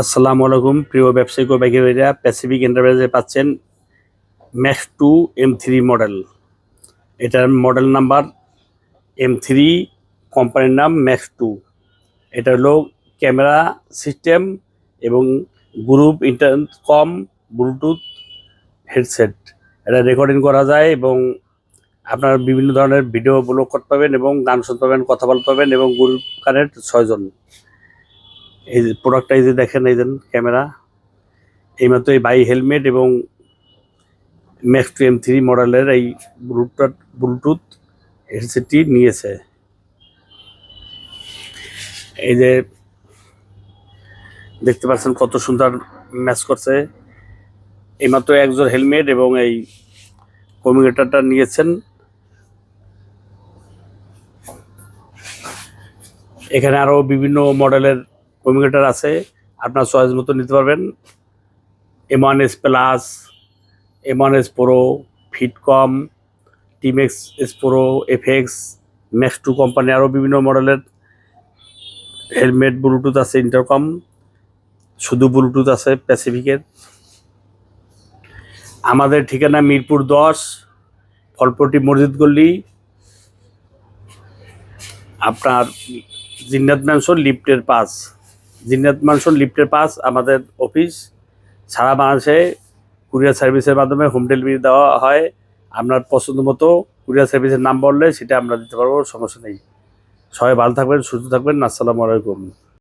আসসালামু আলাইকুম, প্রিয় ব্যবসায়িক ও ব্যাগেরিয়া প্যাসিফিক এন্টারপ্রাইজে পাচ্ছেন max two M three model এটার মডেল নাম্বার এম থ্রি কোম্পানির নাম ম্যাক্স টু এটা হলো ক্যামেরা সিস্টেম এবং গ্রুপ ইন্টারকম ব্লুটুথ হেডসেট এটা রেকর্ডিং করা যায় এবং আপনার বিভিন্ন ধরনের ভিডিও ব্লগ করতে পারবেন এবং গান শুনতে পারবেন, কথা বলতে পারবেন এবং গ্রুপ কানেক্ট ছয়জন। এই যে প্রোডাক্টটা এই যে দেখেন, এই যে ক্যামেরা, এইমাত্র এই বাই হেলমেট এবং ম্যাক্স টু এম থ্রি মডেলের এই ব্লুটুথ ব্লুটুথ হেডসেটটি নিয়েছে। এই যে দেখতে পাচ্ছেন কত সুন্দর ম্যাচ করছে। এইমাত্র একজন হেলমেট এবং এই কমিউনিকেটারটা নিয়েছেন। এখানে আরও বিভিন্ন মডেলের কমিউনিকেটার আছে, আপনার চয়েস মতো নিতে পারবেন। M one S plus M one S pro ফিটকম টিমেক্স S pro FX max two company আরও বিভিন্ন মডেলের। হেলমেট ব্লুটুথ আছে ইন্টারকম শুধু ব্লুটুথ আছে প্যাসিফিকের আমাদের ঠিকানা মিরপুর দশ ফলপট্টি মসজিদ গল্লি আপনার জিন্নাত ম্যানশন, লিফটের পাস জিন্নাত মানসুন লিফটের পাস, আমাদের অফিস। সারা বাংলাদেশে কুরিয়ার সার্ভিসের মাধ্যমে হোম ডেলিভারি দেওয়া হয়। আপনার পছন্দ মতো কুরিয়ার সার্ভিসের নাম বললে সেটা আমরা দিতে পারব, সমস্যা নেই। সবাই ভালো থাকবেন, সুস্থ থাকবেন। আসসালামু আলাইকুম।